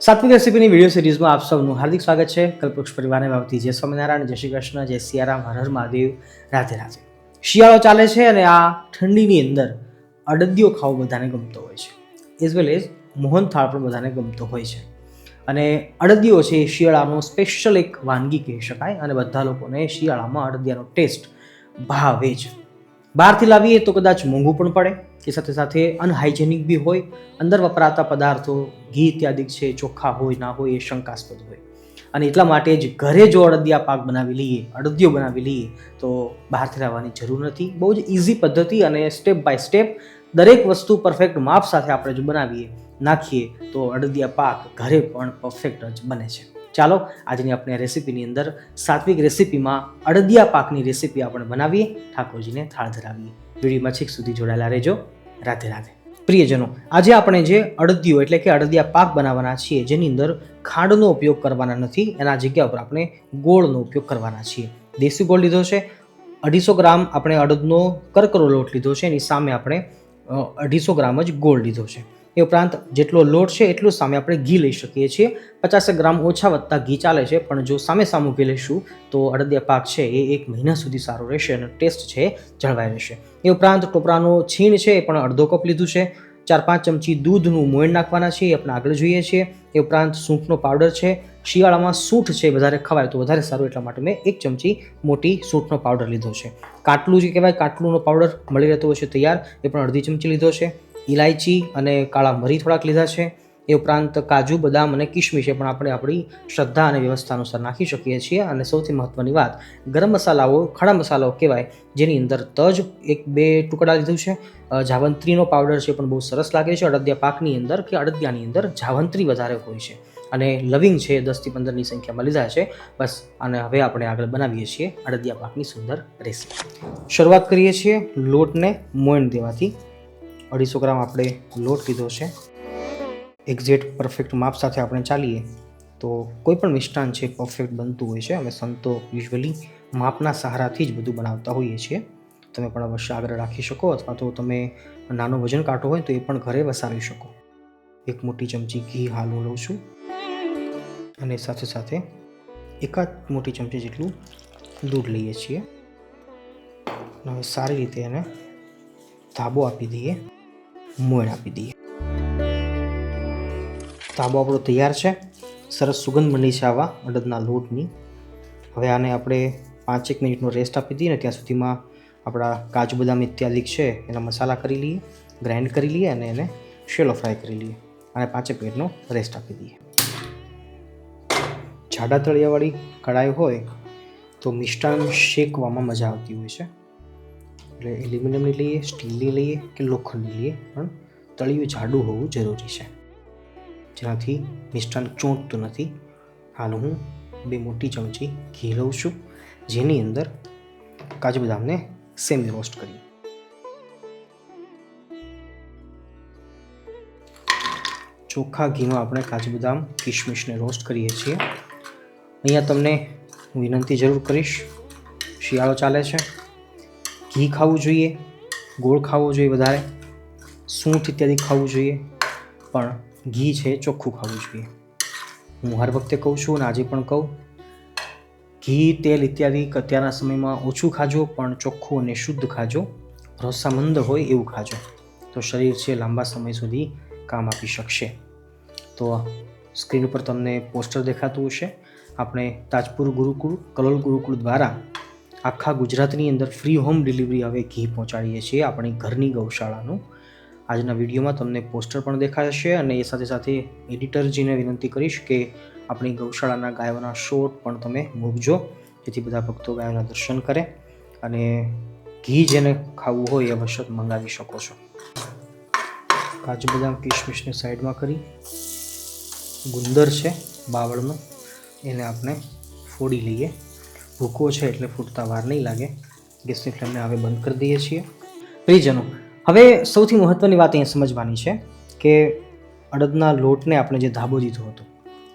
સાત્વિક રેસીપીની video સિરીઝમાં આપ સૌનું હાર્દિક સ્વાગત છે. કલ્પવૃક્ષ પરિવારને બાબતી જય સ્વામિનારાયણ, જય શ્રી કૃષ્ણ, જય સિયારામ, હર હર મહાદેવ, રાધે રાધે. શિયાળો ચાલે છે અને આ ઠંડીની અંદર અડદિયો ખાવો બધાને ગમતો હોય છે. એઝ વેલ એઝ મોહનથાળ પણ બધાને ગમતો હોય છે. અને અડદિયો છે એ શિયાળાનો સ્પેશિયલ એક વાનગી કહી શકાય અને બધા લોકોને શિયાળામાં અડદિયાનો ટેસ્ટ ભાવે જ. બહારથી લાવીએ તો કદાચ મોંઘું પણ પડે. એ સાથે સાથે અનહાઇજેનિક બી હોય, અંદર વપરાતા પદાર્થો, ઘી ઇત્યાદિ છે, ચોખ્ખા હોય, ના હોય, એ શંકાસ્પદ હોય. અને એટલા માટે જ ઘરે જો અડદિયા પાક બનાવી લઈએ, અડદિયો બનાવી લઈએ, તો બહારથી લાવવાની જરૂર નથી. બહુ જ ઇઝી પદ્ધતિ અને સ્ટેપ બાય સ્ટેપ દરેક વસ્તુ પરફેક્ટ માપ સાથે આપણે જો બનાવીએ, નાખીએ, તો અડદિયા પાક ઘરે પણ પરફેક્ટ જ બને છે. ચાલો આજની આપણે રેસીપીની અંદર સાત્વિક રેસીપીમાં અડદિયા પાકની રેસીપી આપણે બનાવીએ, ઠાકોરજીને થાળ ધરાવીએ. વિડીયોમાં છેક સુધી જોડાયેલા રહેજો. રાધે રાધે. પ્રિયજનો, આજે આપણે જે અડદિયો એટલે કે અડદિયા પાક બનાવવાના છીએ, જેની અંદર ખાંડનો ઉપયોગ કરવાના નથી, એના જગ્યા ઉપર આપણે ગોળનો ઉપયોગ કરવાના છીએ. દેશી ગોળ લીધો છે, અઢીસો ગ્રામ આપણે અડદનો કરકરો લોટ લીધો છે, એની સામે આપણે અઢીસો ગ્રામ જ ગોળ લીધો છે. એ ઉપરાંત જેટલો લોટ છે એટલું સામે આપણે ઘી લઈ શકીએ છીએ. પચાસ ગ્રામ ઓછા વત્તા ઘી ચાલે છે, પણ જો સામે સામું ઘી લઈશું, તો અડદિયા પાક છે એ એક મહિના સુધી સારો રહેશે અને ટેસ્ટ છે જળવાઈ રહેશે. એ ઉપરાંત ટોપરાનો છીણ છે એ પણ અડધો કપ લીધું છે. ચાર પાંચ ચમચી દૂધનું મોણ નાખવાના છે એ આપણે આગળ જોઈએ છીએ. એ ઉપરાંત સૂંઠનો પાવડર છે. શિયાળામાં સૂંઠ છે વધારે ખવાય તો વધારે સારું, એટલા માટે મેં એક ચમચી મોટી સૂંઠનો પાવડર લીધો છે. કાટલું જે કહેવાય, કાટલુંનો પાવડર મળી રહેતો હોય છે તૈયાર, એ પણ અડધી ચમચી લીધો છે. ઇલાયચી અને કાળા મરી થોડાક લીધા છે. એ ઉપરાંત કાજુ, બદામ અને કિશમિશ એ પણ આપણે આપણી શ્રદ્ધા અને વ્યવસ્થા અનુસાર નાખી શકીએ છીએ. અને સૌથી મહત્ત્વની વાત, ગરમ મસાલાઓ, ખડા મસાલાઓ કહેવાય, જેની અંદર તજ એક બે ટુકડા લીધું છે. જાવંત્રીનો પાવડર છે પણ બહુ સરસ લાગે છે. અડદિયા પાકની અંદર કે અડદિયાની અંદર જાવંત્રી વધારે હોય છે. અને લવિંગ છે દસથી પંદરની સંખ્યામાં લીધા છે. બસ, અને હવે આપણે આગળ બનાવીએ છીએ અડદિયા પાકની સુંદર રેસીપી શરૂઆત કરીએ છીએ લોટને મોયણ દેવાથી. અઢીસો ગ્રામ આપણે લોટ લીધો છે. એક્ઝેક્ટ પરફેક્ટ માપ સાથે આપણે ચાલીએ તો કોઈ પણ મિષ્ટાન છે પરફેક્ટ બનતું હોય છે. અમે સંતો યુઝ્યુઅલી માપના સહારાથી જ બધું બનાવતા હોઈએ છીએ. તમે પણ અવશ્ય આગળ રાખી શકો અથવા તો તમે નાનો વજન કાઢો હોય તો એ પણ ઘરે વસાવી શકો. એક મોટી ચમચી ઘી હાલ હું લઉં છું. અને સાથે સાથે એકાદ મોટી ચમચી જેટલું દૂધ લઈએ છીએ. હવે સારી રીતે એને ધાબો આપી દઈએ. મોણ આપી દઈએ. તાબો આપણો તૈયાર છે. સરસ સુગંધ મંડી છે આવા અડદના લોટની. હવે આને આપણે પાંચેક મિનિટનો રેસ્ટ આપી દઈએ ને ત્યાં સુધીમાં આપણા કાજુ બદામ ઇત્યાદિક છે એના મસાલા કરી લઈએ ગ્રાઇન્ડ કરી લઈએ અને એને શેલો ફ્રાય કરી લઈએ. અને પાંચેક મિનિટનો રેસ્ટ આપી દઈએ. જાડા તળિયાવાળી કઢાઈ હોય તો મિષ્ટાન શેકવામાં મજા આવતી હોય છે. એટલે એલ્યુમિનિયમની લઈએ સ્ટીલની લઈએ કે લોખંડની લઈએ, પણ તળિયું જાડું હોવું જરૂરી છે. જેનાથી મિષ્ટાન ચોંટતું નથી. હાલ હું બે મોટી ચમચી ઘી લઉં છું, જેની અંદર કાજુ બદામને સેમી રોસ્ટ કરીએ. ચોખ્ખા ઘીમાં આપણે કાજુ બદામ કિશમિશને રોસ્ટ કરીએ છીએ. અહીંયા તમને હું વિનંતી જરૂર કરીશ. શિયાળો ચાલે છે. ઘી ખાવું જોઈએ, ગોળ ખાવો જોઈએ વધારે, સૂંઠ ઇત્યાદિ ખાવું જોઈએ, પણ ઘી છે ચોખ્ખું ખાવું જોઈએ. હું હર વખતે કહું છું અને આજે પણ કહું, ઘી, તેલ ઇત્યાદિ અત્યારના સમયમાં ઓછું ખાજો, પણ ચોખ્ખું અને શુદ્ધ ખાજો, ભરોસામંદ હોય એવું ખાજો. તો શરીર છે લાંબા સમય સુધી કામ આપી શકશે. તો સ્ક્રીન ઉપર તમને પોસ્ટર દેખાતું હશે. આપણે તાજપુર ગુરુકુળ, કલોલ ગુરુકુળ દ્વારા આખા ગુજરાતની અંદર ફ્રી હોમ ડિલિવરી હવે ઘી પહોંચાડીએ છીએ આપણી ઘરની ગૌશાળાનું. આજના વિડીયોમાં તમને પોસ્ટર પણ દેખાશે અને એ સાથે સાથે એડિટરજીને વિનંતી કરીશ કે આપણી ગૌશાળાના ગાયોના શોટ પણ તમે મૂકજો, જેથી બધા ભક્તો ગાયોના દર્શન કરે અને ઘી જેને ખાવું હોય એ અવશ્ય મંગાવી શકો છો. કાજુ બદામ કિશમિશને સાઈડમાં કરી ગુંદર છે બાવળનો, એને આપણે ફોડી લઈએ. ભૂકો છે એટલે ફૂટતા વાર નહીં લાગે. ગેસની ફ્લેમને હવે બંધ કરી દઈએ છીએ. પ્રિયજનો, હવે સૌથી મહત્ત્વની વાત અહીંયા સમજવાની છે કે અડદના લોટને આપણે જે ધાબો દીધો હતો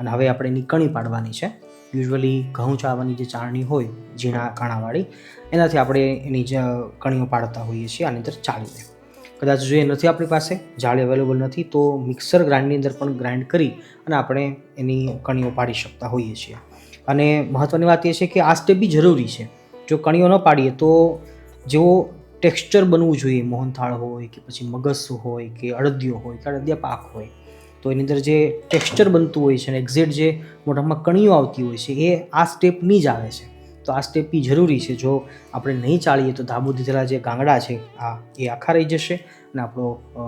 અને હવે આપણે એની કણી પાડવાની છે. યુઝ્યુઅલી ઘઉં ચાવવાની જે ચાળણી હોય, ઝીણા કાણાવાળી, એનાથી આપણે એની જે કણીઓ પાડતા હોઈએ છીએ, આની અંદર ચાળીને કદાચ જો એ નથી આપણી પાસે, જાળી અવેલેબલ નથી, તો મિક્સર ગ્રાઇન્ડની અંદર પણ ગ્રાઇન્ડ કરી અને આપણે એની કણીઓ પાડી શકતા હોઈએ છીએ. અને મહત્ત્વની વાત એ છે કે આ સ્ટેપ બી જરૂરી છે. જો કણીઓ ન પાડીએ તો જેવો ટેક્સચર બનવું જોઈએ, મોહનથાળ હોય કે પછી મગસ હોય કે અડદિયો હોય કે અડદિયા પાક હોય, તો એની અંદર જે ટેક્સચર બનતું હોય છે અને એક્ઝેક્ટ જે મોઢામાં કણીઓ આવતી હોય છે એ આ સ્ટેપની જ આવે છે. તો આ સ્ટેપ બી જરૂરી છે. જો આપણે નહીં ચાળીએ તો ધાબુ દીધેલા જે ગાંગડા છે, આ એ આખા રહી જશે અને આપણો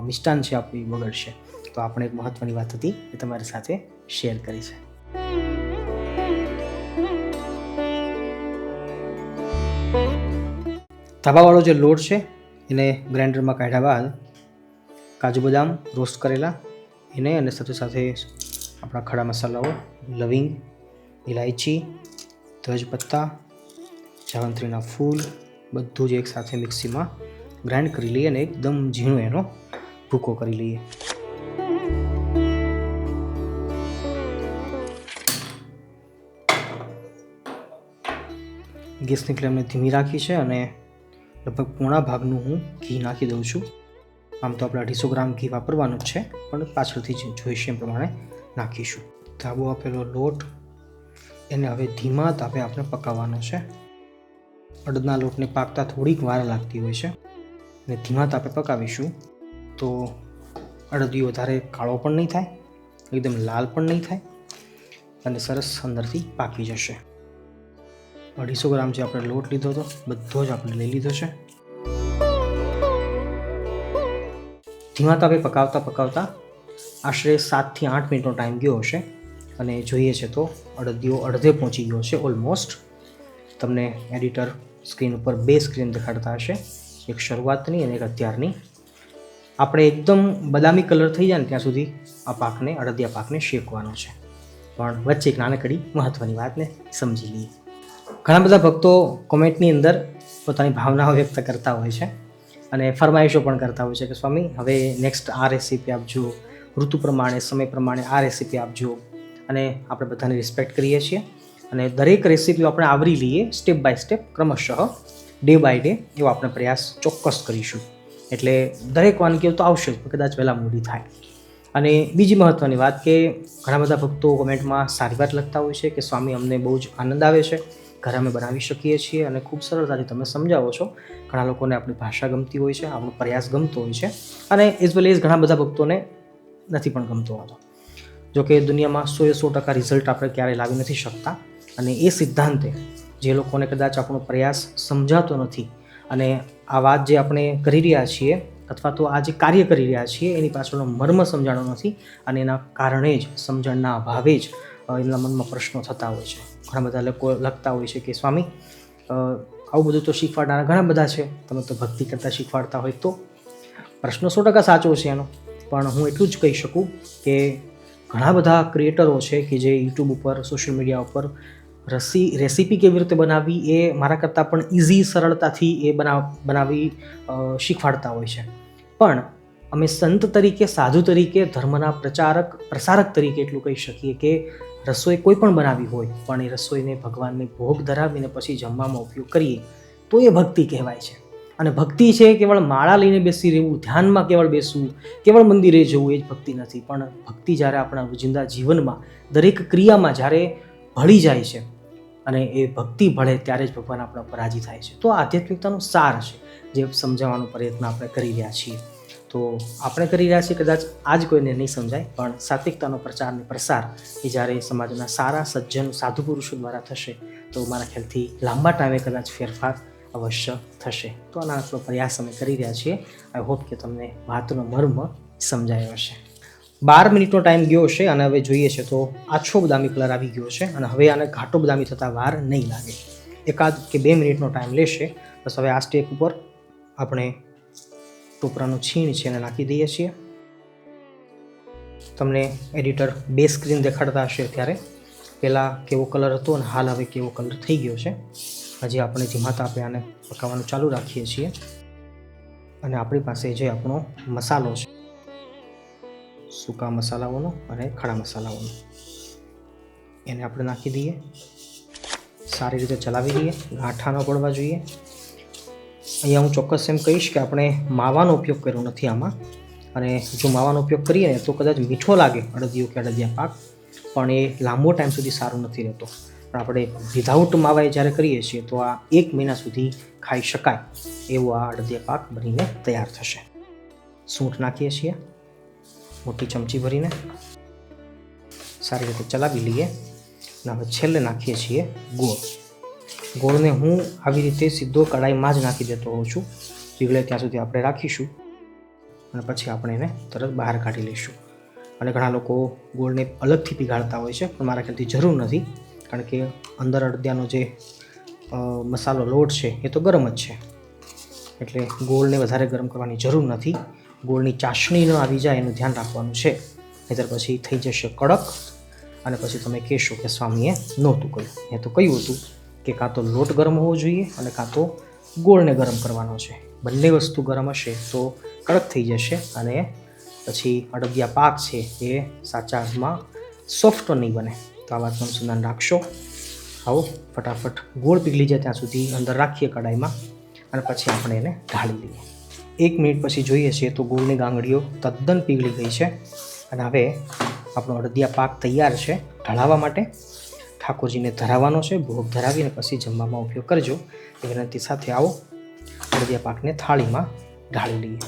મિષ્ટાન છે આપણું એ બગડશે. તો આપણે એક મહત્ત્વની વાત હતી એ તમારી સાથે શેર કરી છે. ધાબાવાળો જે લોટ છે, એને ગ્રાઇન્ડરમાં કાઢ્યા બાદ કાજુ બદામ રોસ્ટ કરેલા, એને અને સાથે સાથે આપણા ખડા મસાલાઓ, લવિંગ ઇલાયચી તજપત્તા, જાવંત્રીના ફૂલ, બધું જ એકસાથે મિક્સીમાં ગ્રાઇન્ડ કરી લઈએ અને એકદમ ઝીણો એનો ભૂકો કરી લઈએ. ગેસની ફ્લેમને ધીમી રાખી છે અને લગભગ પોણા ભાગનું હું ઘી નાખી દઉં છું. આમ તો આપણે અઢીસો ગ્રામ ઘી વાપરવાનું જ છે, પણ પાછળથી જોઈશે એમ પ્રમાણે નાખીશું. ધાબો આપેલો લોટ, એને હવે ધીમા તાપે આપણે પકાવવાનો છે. અડદના લોટને પાકતા થોડીક વાર લાગતી હોય છે અને ધીમા તાપે પકાવીશું. તો અડદી વધારે કાળો પણ નહીં થાય, એકદમ લાલ પણ નહીં થાય, અને સરસ અંદરથી પાકી જશે. અઢીસો ગ્રામ જે આપણે લોટ લીધો હતો, બધો જ આપણે લઈ લીધો છે. ધીમા તાપે પકાવતા પકાવતા આશરે સાતથી આઠ મિનિટનો ટાઈમ ગયો હશે અને જોઈએ છે તો અડદિયો અડધે પહોંચી ગયો છે ઓલમોસ્ટ તમને એડિટર સ્ક્રીન ઉપર બે સ્ક્રીન દેખાડતા હશે, એક શરૂઆતની અને એક અત્યારની. આપણે એકદમ બદામી કલર થઈ જાય ને ત્યાં સુધી આ પાકને, અડદિયા પાકને શેકવાનો છે. પણ વચ્ચે એક નાનકડી મહત્ત્વની વાતને સમજી લઈએ. ઘણા બધા ભક્તો કોમેન્ટની અંદર પોતાની ભાવનાઓ વ્યક્ત કરતા હોય છે અને ફરમાઈશો પણ કરતા હોય છે કે સ્વામી, હવે નેક્સ્ટ આ રેસીપી આપજો, ઋતુ પ્રમાણે, સમય પ્રમાણે આ રેસીપી આપજો અને આપણે બધાને રિસ્પેક્ટ કરીએ છીએ અને દરેક રેસીપીઓ આપણે આવરી લઈએ સ્ટેપ બાય સ્ટેપ ક્રમશઃ ડે બાય ડે એવો આપણે પ્રયાસ ચોક્કસ કરીશું. એટલે દરેક વાનગીઓ તો આવશે જ કદાચ વહેલા મોડી થાય. અને બીજી મહત્ત્વની વાત કે ઘણા બધા ભક્તો કોમેન્ટમાં સારી વાત લખતા હોય છે કે સ્વામી, અમને બહુ જ આનંદ આવે છે. ઘરે અમે બનાવી શકીએ છીએ અને ખૂબ સરળતાથી તમે સમજાવો છો. ઘણા લોકોને આપણી ભાષા ગમતી હોય છે, આપણો પ્રયાસ ગમતો હોય છે અને એઝ વેલ એઝ ઘણા બધા ભક્તોને નથી પણ ગમતો હોતો. જોકે દુનિયામાં સો એ સો ટકા રિઝલ્ટ આપણે ક્યારેય લાવી નથી શકતા અને એ સિદ્ધાંતે જે લોકોને કદાચ આપણો પ્રયાસ સમજાતો નથી અને આ વાત જે આપણે કરી રહ્યા છીએ અથવા તો આ જે કાર્ય કરી રહ્યા છીએ, એની પાછળનો મર્મ સમજાણો નથી અને એના કારણે જ, સમજણના અભાવે જ એમના મનમાં પ્રશ્નો થતા હોય છે. ઘણા બધા લોકો લખતા હોય છે કે, સ્વામી આવું બધું તો શીખવાડનારા ઘણા બધા છે. તમે તો ભક્તિ કરતાં શીખવાડતા હોય તો. પ્રશ્ન સો ટકા સાચો છે એનો. પણ હું એટલું જ કહી શકું કે ઘણા બધા ક્રિએટરો છે કે જે યુટ્યુબ ઉપર સોશિયલ મીડિયા ઉપર રસી રેસીપી કેવી રીતે બનાવવી એ મારા કરતાં પણ ઇઝી સરળતાથી એ બનાવ, બનાવી શીખવાડતા હોય છે. પણ અમે સંત તરીકે, સાધુ તરીકે, ધર્મના પ્રચારક, પ્રસારક તરીકે એટલું કહી શકીએ કે રસોઈ કોઈ પણ બનાવી હોય, પણ એ રસોઈને ભગવાનને ભોગ ધરાવીને પછી જમવામાં ઉપયોગ કરીએ, તો એ ભક્તિ કહેવાય છે. અને ભક્તિ છે કેવળ માળા લઈને બેસી રહેવું, ધ્યાનમાં કેવળ બેસવું, કેવળ મંદિરે જવું, એ જ ભક્તિ નથી. પણ ભક્તિ જ્યારે આપણા રોજિંદા જીવનમાં દરેક ક્રિયામાં જ્યારે ભળી જાય છે અને એ ભક્તિ ભળે ત્યારે જ ભગવાન આપણા પર રાજી થાય છે. તો આધ્યાત્મિકતાનો સાર છે, જે સમજાવવાનો પ્રયત્ન આપણે કરી રહ્યા છીએ. તો આપણે કરી રહ્યા છીએ કદાચ આજ કોઈને નહીં સમજાય, પણ સાત્વિકતાનો પ્રચાર પ્રસાર એ જ્યારે સમાજના સારા સજ્જન સાધુ પુરુષો દ્વારા થશે, તો મારા ખ્યાલથી લાંબા ટાઈમે કદાચ ફેરફાર અવશ્ય થશે. તો આના આટલો પ્રયાસ અમે કરી રહ્યા છીએ. આઈ હોપ કે તમને વાતનો મર્મ સમજાયો હશે. બાર મિનિટનો ટાઈમ ગયો છે અને હવે જોઈએ છે તો આછો બદામી કલર આવી ગયો છે અને હવે આને ઘાટો બદામી થતાં વાર નહીં લાગે. એકાદ કે બે મિનિટનો ટાઈમ લેશે. બસ હવે આ સ્ટેપ ઉપર આપણે ટોપરાનું છીણ છે એને નાખી દઈએ છીએ. તમને એડિટર બે સ્ક્રીન દેખાડતા હશે અત્યારે પહેલાં કેવો કલર હતો અને હાલ હવે કેવો કલર થઈ ગયો છે. હજી આપણે ધીમા તાપે આને પકાવવાનું ચાલુ રાખીએ છીએ. અને આપણી પાસે જે આપણો મસાલો છે, સૂકા મસાલાઓનો અને ખડા મસાલાઓનો. એને આપણે નાખી દઈએ. સારી રીતે ચલાવી દઈએ. ગાંઠા ન પડવા જોઈએ. અહીંયા હું ચોક્કસ એમ કહીશ કે આપણે માવાનો ઉપયોગ કર્યો નથી આમાં. અને જો માવાનો ઉપયોગ કરીએ તો કદાચ મીઠો લાગે અડદિયો કે અડદિયા પાક, પણ એ લાંબો ટાઈમ સુધી સારું નથી રહેતો. પણ આપણે વિધાઉટ માવાએ જ્યારે કરીએ છીએ તો આ એક મહિના સુધી ખાઈ શકાય એવો આ અડદિયા પાક બનીને તૈયાર થશે. સૂંઠ નાખીએ છીએ, મોટી ચમચી ભરીને. સારી રીતે ચલાવી લઈએ. અને હવે છેલ્લે નાખીએ છીએ ગોળ. ગોળને હું આવી રીતે સીધો કઢાઈમાં જ નાખી દેતો હોઉં છું. પીગળે ત્યાં સુધી આપણે રાખીશું અને પછી આપણે એને તરત બહાર કાઢી લઈશું. અને ઘણા લોકો ગોળને અલગથી પીગાળતા હોય છે, પણ મારા ખ્યાલથી જરૂર નથી, કારણ કે અંદર અડદિયાનો જે મસાલો લોટ છે, એ તો ગરમ જ છે. એટલે ગોળને વધારે ગરમ કરવાની જરૂર નથી. ગોળની ચાસણી ન આવી જાય એનું ધ્યાન રાખવાનું છે. નહીતર પછી થઈ જશે કડક અને પછી તમે કહેશો કે, સ્વામીએ નહોતું કહ્યું એ તો કહ્યું હતું. કે કાં તો લોટ ગરમ હોવો જોઈએ અને કાં તો ગોળને ગરમ કરવાનો છે. બંને વસ્તુ ગરમ હશે તો કડક થઈ જશે અને પછી અડદિયા પાક છે એ સાચા અર્થમાં સોફ્ટ નહીં બને. તો આ વાતનું અનુસંધાન રાખશો. આવો ફટાફટ ગોળ પીગળી જાય ત્યાં સુધી અંદર રાખીએ કડાઈમાં અને પછી આપણે એને ઢાળી લઈએ. એક મિનિટ પછી જોઈએ છીએ તો ગોળની ગાંગડીઓ તદ્દન પીગળી ગઈ છે. અને હવે આપણો અડદિયા પાક તૈયાર છે ઢળાવવા માટે. ઠાકોરજીને ધરાવવાનો છે. ભોગ ધરાવીને પછી જમવામાં ઉપયોગ કરજો. એ વિનંતી સાથે આવો. અડદિયા પાકને થાળીમાં ઢાળી લઈએ.